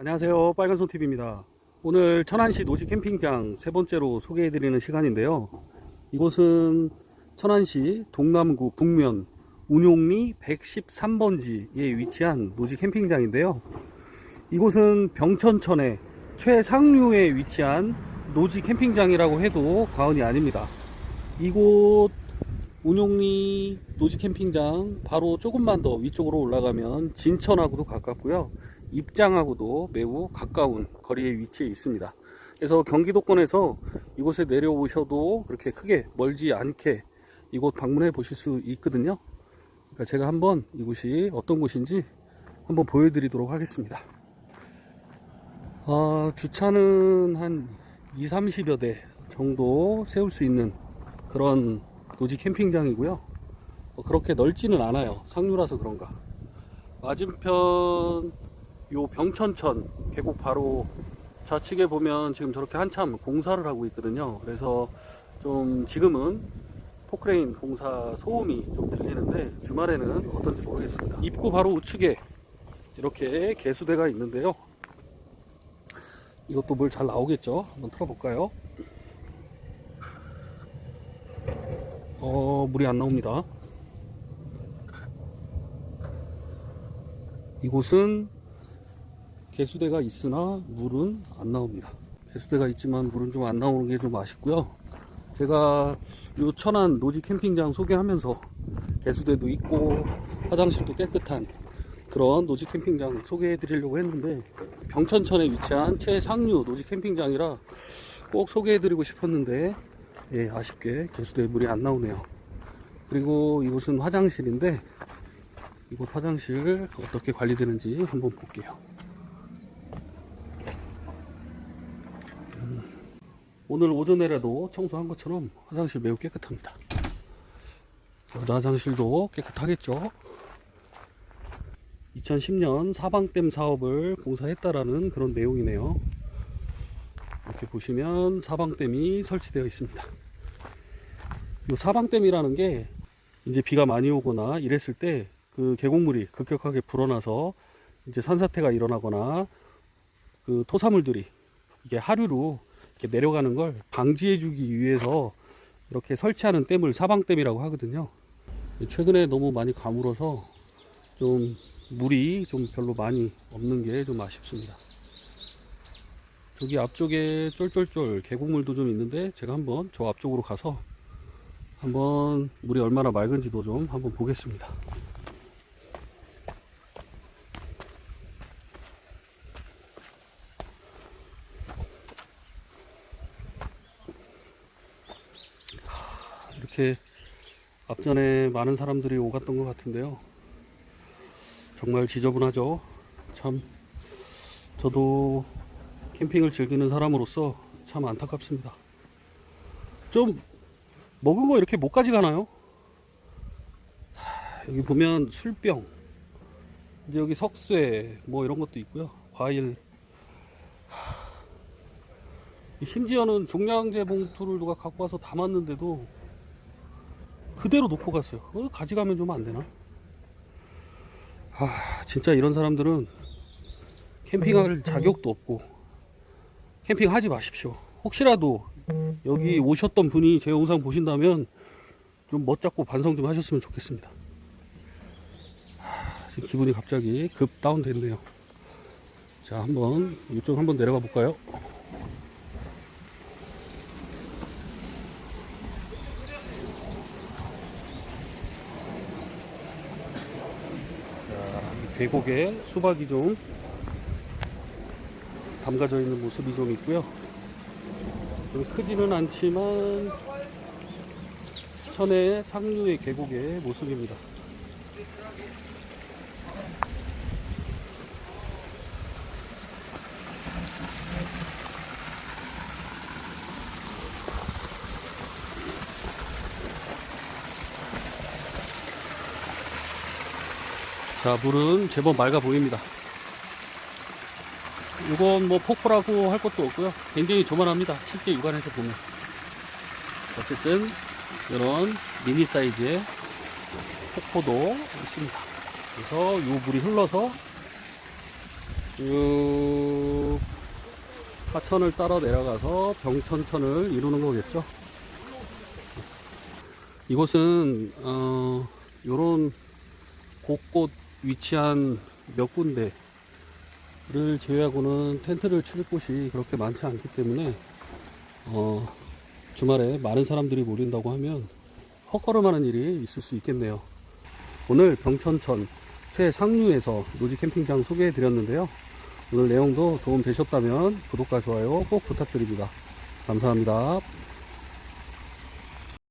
안녕하세요. 빨간손TV입니다. 오늘 천안시 노지 캠핑장 세 번째로 소개해 드리는 시간인데요. 이곳은 천안시 동남구 북면 운용리 113번지에 위치한 노지 캠핑장인데요. 이곳은 병천천의 최상류에 위치한 노지 캠핑장이라고 해도 과언이 아닙니다. 이곳 운용리 노지 캠핑장 바로 조금만 더 위쪽으로 올라가면 진천하고도 가깝고요. 입장하고도 매우 가까운 거리에 위치해 있습니다. 그래서 경기도권에서 이곳에 내려오셔도 그렇게 크게 멀지 않게 이곳 방문해 보실 수 있거든요. 그러니까 제가 한번 이곳이 어떤 곳인지 한번 보여드리도록 하겠습니다. 아, 주차는 한 2, 30여 대 정도 세울 수 있는 그런 노지 캠핑장이고요. 어, 그렇게 넓지는 않아요. 상류라서 그런가. 맞은편 요 병천천 계곡 바로 좌측에 보면 지금 저렇게 한참 공사를 하고 있거든요. 그래서 좀 지금은 포크레인 공사 소음이 좀 들리는데 주말에는 어떤지 모르겠습니다. 입구 바로 우측에 이렇게 개수대가 있는데요. 이것도 물 잘 나오겠죠? 한번 틀어볼까요? 어, 물이 안 나옵니다. 이곳은 개수대가 있으나 물은 안 나옵니다. 개수대가 있지만 물은 좀 안 나오는 게 좀 아쉽고요. 제가 요 천안 노지 캠핑장 소개하면서 개수대도 있고 화장실도 깨끗한 그런 노지 캠핑장 소개해 드리려고 했는데 병천천에 위치한 최상류 노지 캠핑장이라 꼭 소개해 드리고 싶었는데 예, 아쉽게 개수대에 물이 안 나오네요. 그리고 이곳은 화장실인데 이곳 화장실 어떻게 관리되는지 한번 볼게요. 오늘 오전에라도 청소한 것처럼 화장실 매우 깨끗합니다. 여자 화장실도 깨끗하겠죠? 2010년 사방댐 사업을 공사했다라는 그런 내용이네요. 이렇게 보시면 사방댐이 설치되어 있습니다. 이 사방댐이라는 게 이제 비가 많이 오거나 이랬을 때 그 계곡물이 급격하게 불어나서 이제 산사태가 일어나거나 그 토사물들이 이게 하류로 이렇게 내려가는 걸 방지해 주기 위해서 이렇게 설치하는 댐을 사방댐이라고 하거든요. 최근에 너무 많이 가물어서 좀 물이 좀 별로 많이 없는 게 좀 아쉽습니다. 저기 앞쪽에 쫄쫄쫄 계곡물도 좀 있는데 제가 한번 저 앞쪽으로 가서 한번 물이 얼마나 맑은지도 좀 한번 보겠습니다. 이렇게 앞전에 많은 사람들이 오갔던 것 같은데요. 정말 지저분하죠. 참 저도 캠핑을 즐기는 사람으로서 참 안타깝습니다. 좀 먹은 거 이렇게 못 가져가나요? 하, 여기 보면 술병, 이제 여기 석쇠 뭐 이런 것도 있고요. 과일. 심지어는 종량제 봉투를 누가 갖고 와서 담았는데도 그대로 놓고 갔어요. 그거 가져가면 좀 안 되나? 아, 진짜 이런 사람들은 캠핑할 자격도 없고 캠핑 하지 마십시오. 혹시라도 여기 오셨던 분이 제 영상 보신다면 좀 멋잡고 반성 좀 하셨으면 좋겠습니다. 하, 지금 기분이 갑자기 급 다운됐네요. 자, 한번 이쪽 한번 내려가 볼까요? 계곡에 수박이 좀 담가져 있는 모습이 좀 있고요. 좀 크지는 않지만 천의 상류의 계곡의 모습입니다. 자, 물은 제법 맑아 보입니다. 이건 뭐 폭포라고 할 것도 없고요. 굉장히 조만합니다. 실제 육안에서 보면. 어쨌든 이런 미니 사이즈의 폭포도 있습니다. 그래서 이 물이 흘러서 쭉 하천을 따라 내려가서 병천천을 이루는 거겠죠. 이곳은 어, 요런 곳곳 위치한 몇 군데를 제외하고는 텐트를 칠 곳이 그렇게 많지 않기 때문에 어, 주말에 많은 사람들이 모인다고 하면 헛걸음하는 일이 있을 수 있겠네요. 오늘 병천천 최상류에서 노지 캠핑장 소개해 드렸는데요. 오늘 내용도 도움 되셨다면 구독과 좋아요 꼭 부탁드립니다. 감사합니다.